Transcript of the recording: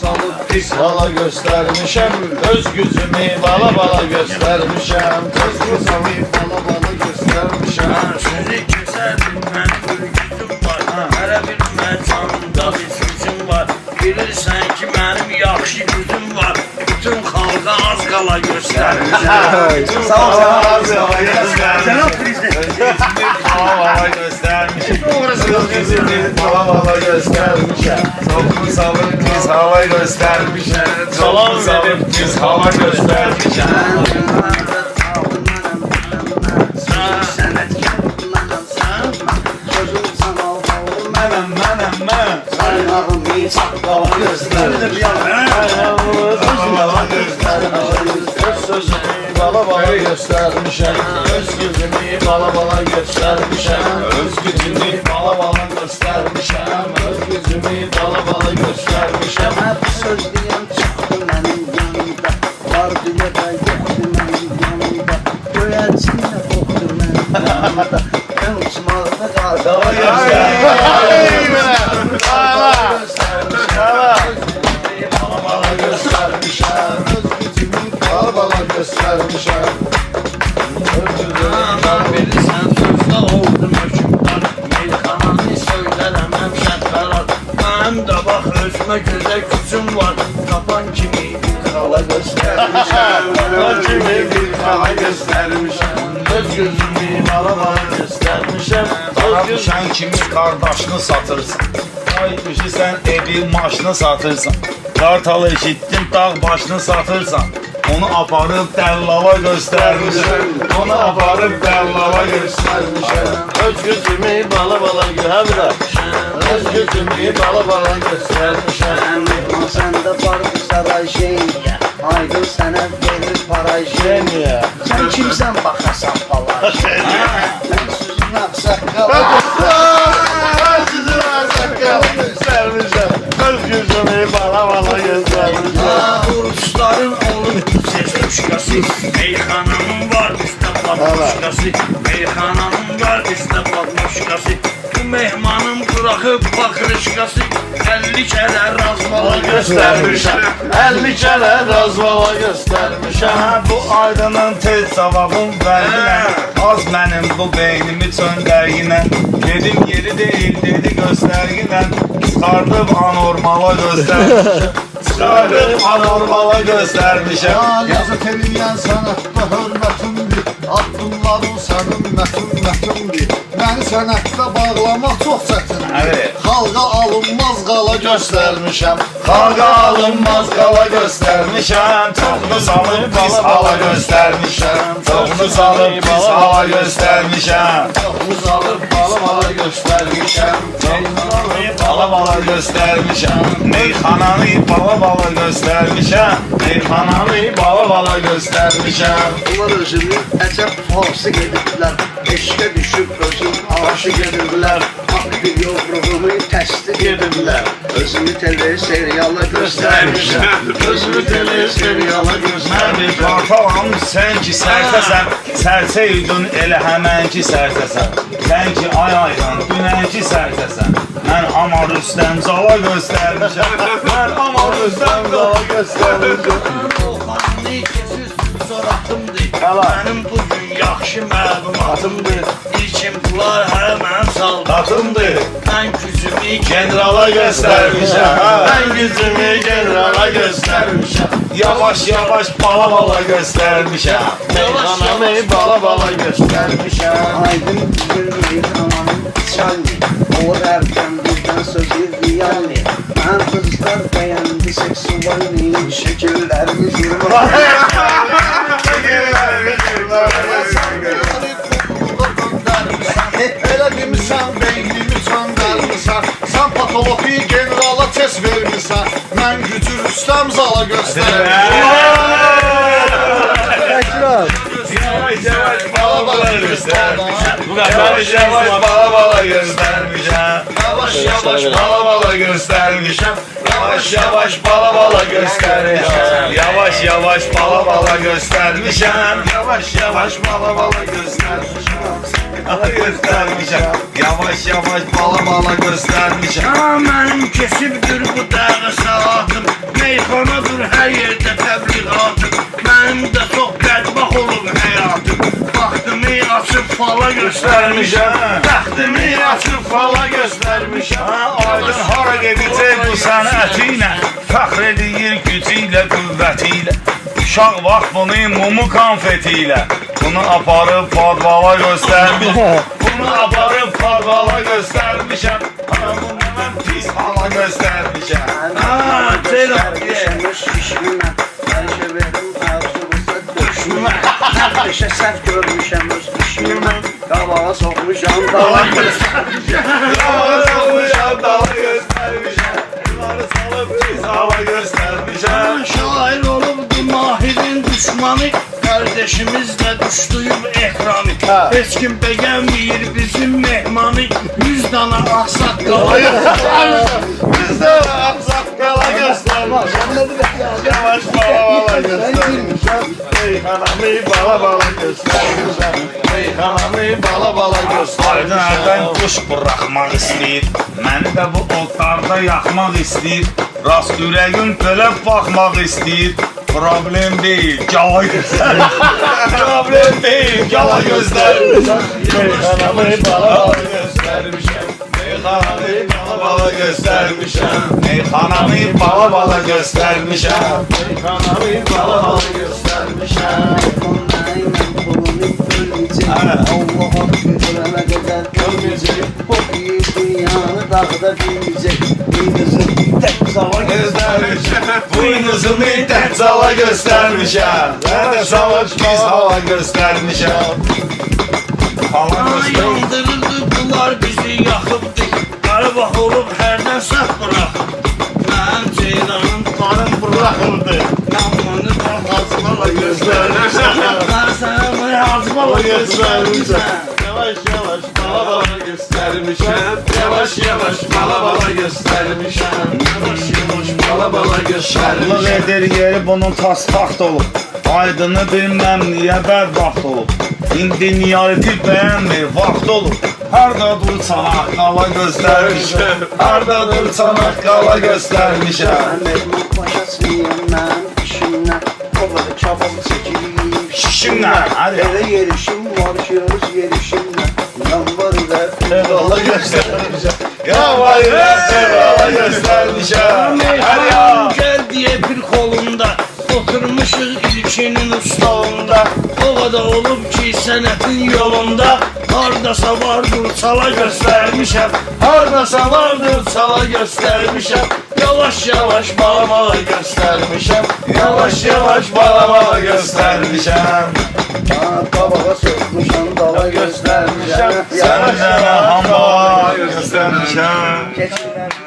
Salıp pis hala göstermişem Öz gücümü bala bala göstermişem. Öz gücümü bala bala göstermişem. Seni keserdim benim bir gücüm var. Hələ bir məkanımda bir gücüm var. Bilirsən ki mənim yaxşı gücüm var. Bütün xalqa az qala göstermişem. Cənab Prezident Bala bala göstermişem Bala bala göstermişem Salıp salıp pis hala göstermişem Salıp salıp pis hala göstermişem Mənəm, mənəm, mən Bala göstermişem Öz sözümü bala bala göstermişem Öz gücümü bala bala göstermişem Öz gücümü bala bala göstermişem Öz gücümü bala bala göstermişem Hep sözlüyem çıktı benim yanımda. Var diye de gitti benim yanımda. Göğerçinle koptu benim yanımda. Ben uçmalı kaldım Bala bala göstermişem Öz gücümü bala gücümü Mən bilirsən oldum hökümdar Meyxananı söylərəm həmşət qarar Mənim də bax özümə gözəl gücüm var Qapan kimi bir krala göstərmişəm Öz gücümü bir bala göstermişem Öz gücümü Sen kimi kardeşini satırsan Ay kişi sen evi maşını satırsan Kartalı eşittin dağ başını satırsan Onu aparıp dellala göstermişim Onu aparıp dellala göstermişem Öz gücümü bala bala göstermişem Öz gücümü bala bala göstermişem Sen de vardı saray şey Aydın sana verir parayı şey Niye? Sen kimsen bakasan falan. Ben sözün aksakal Sizin ses muşkası Meyxananın var üstə patmuşkası Meyxananın var üstə patmuşkası Bu mehmanın bırakıp bakırışkası. 50 kere razmala göstermişem 50 kere razvala göstermişem Bu aydının tez cevabım verdiler. Az benim bu beynimi çöndərginə Dedim yeri değil dedi gösterginə Çıxardım anormala göstermişim Çıxardım anormala göstermişim. Yazık eləyən sənətdə hörmətimdir Addımların sənin mətin mətindir Məni sənətdə bağlamaq çox çətindir Evet. Xalqa alınmaz qala göstərmişəm Kavga alınmaz qala göstermişəm Çoxunu salıb pis hala göstermişəm Çoxunu salıb pis hala göstermişəm Çoxumuz alıb bala bala göstərmişəm Bala bala göstermişəm Meyxananı bala bala göstermişəm Meyxananı bala bala göstermişəm Bunlar özünü əcəb falsıq ediblər Eşqə düşüb özün aşıq ediblər Aktiv yovruğumu təsdiq ediblər Özümü tele seriala göstərmişəm Özümü tele seriala göstərmişəm bir qartalam, sən ki sərsəsən Sərsə idun elə həmən ki sərsəsən Sən ki ay aydan, dünən ki sərsəsən Mən Amar Rüstəm Zala göstərmişəm Mən Amar Rüstəm Zala göstərmişəm Oğlanı kesiz soratımdır Benim bugün yaxşı məlumatımdır İlkin bunlar hələ mənim saldatımdır Mən gücümü Generala göstərmişəm Mən gücümü generala göstərmişəm Yavaş yavaş bala bala göstərmişəm Meyxanamı bala bala göstərmişəm Aydın bir meyxananın çalni Olur erken birden sözü riyalni Ben kızlar beğendi seksualini Şekillerimi zırva Elə demisən, beynimi çöndərmisən Sən patologi generala test vermisən Mən gücü Rüstəm zala göstərmişəm Yavaş yavaş bala bala göstərmişəm Yavaş yavaş bala bala göstərmişəm Yavaş yavaş bala bala göstərmişəm Yavaş yavaş bala bala göstərmişəm Yavaş yavaş bala bala göstərmişəm Yavaş yavaş bala bala bala göstermişim Yavaş yavaş bala bala göstermişim Rağmenim kesibdir bu dağı saatım. Meyxanadır hər yerdə təbliğatım Mənim də çox bədbax olub həyatım Baxtımı açıb fala göstərmişəm Bəxtimi açıb fala göstərmişəm Aydın hara gedəcək bu sənəti ilə Fəxr Uşaq bunu mumu konfeti ilə Bunu aparıb padvala göstərmişəm Bunu aparıb padvala göstərmişəm Ana bunu mən pis hala göstərmişəm Ha, Ceylan peşə səhv görmüşəm öz işimlə Qabağa soxmuşam dala Yalanı Kardeşimizle düştüyüm ekranı Ha. Hiç kim beğenmeyir bizim mehmanı. Yüz tane aksak Biz de sakkala göstermişəm Yavaş bala bala göstermişəm Meyhanamı bala bala göstermişəm Meyhanamı bala bala Aydın göstermişəm əldən quş buraxmaq istəyir Məni də bu otlarda yaxmaq istəyir Rast ürəyim belə baxmaq istəyir Problem deyil, gala göstər Problem deyil, gala göstərmişəm Meyhanamı bala göstermişəm Meyhanamı bala bala göstermişəm Meyxanamı bala bala göstərmişəm Meyhanamı bala bala göstermişəm Allah'a görene kadar görmeyecek Bu iyi dünyanı dağda büyüyecek zaman Göstərmişəm Buynuzu müddət cala göstərmişəm Mən də savaş biz hava göstərmişəm Hava göstərmişəm Yandırırdı bunlar bizi yakıptı Qarabağ olub hərdən səhv bırakıb Mənim ceylanım qarım bırakıldı Yanmanı da hazmala göstərmişəm Mən sənə bunu hazmala göstərmişəm Yavaş yavaş bala bala göstermişəm Yavaş yavaş bala bala göstermişəm Yavaş yavaş bala bala Şadlıq göstermişəm edir yeri bunun tas vaxt olub Aydını bilməm niyə bədbaxt olub İndi niyyəti bəyənmir, vaxt olub Harda dur çanaq qala göstərmişəm Harda dur çanaq qala göstərmişəm Mehmet başa sıyım ben işimle Kovada çabuk çekileyim Şişimlə, hadi. Eve yerişim var şiroz yerişimle Yalvarı da Bala göstermişəm Ya vay be, sevvala göstərmişəm Hər ya Meyhanım gel bir kolunda Oturmuşuz ilkinin ustalığında O kadar olup ki senetin yolunda Hardasa vardır çala göstermişem Hardasa vardır çala göstermişem Yavaş yavaş bala bala göstermişem Yavaş yavaş bala bala göstərmişəm Kabağa sokmuşam dala göstermişem Sənə hamba göstərmişəm Keçiler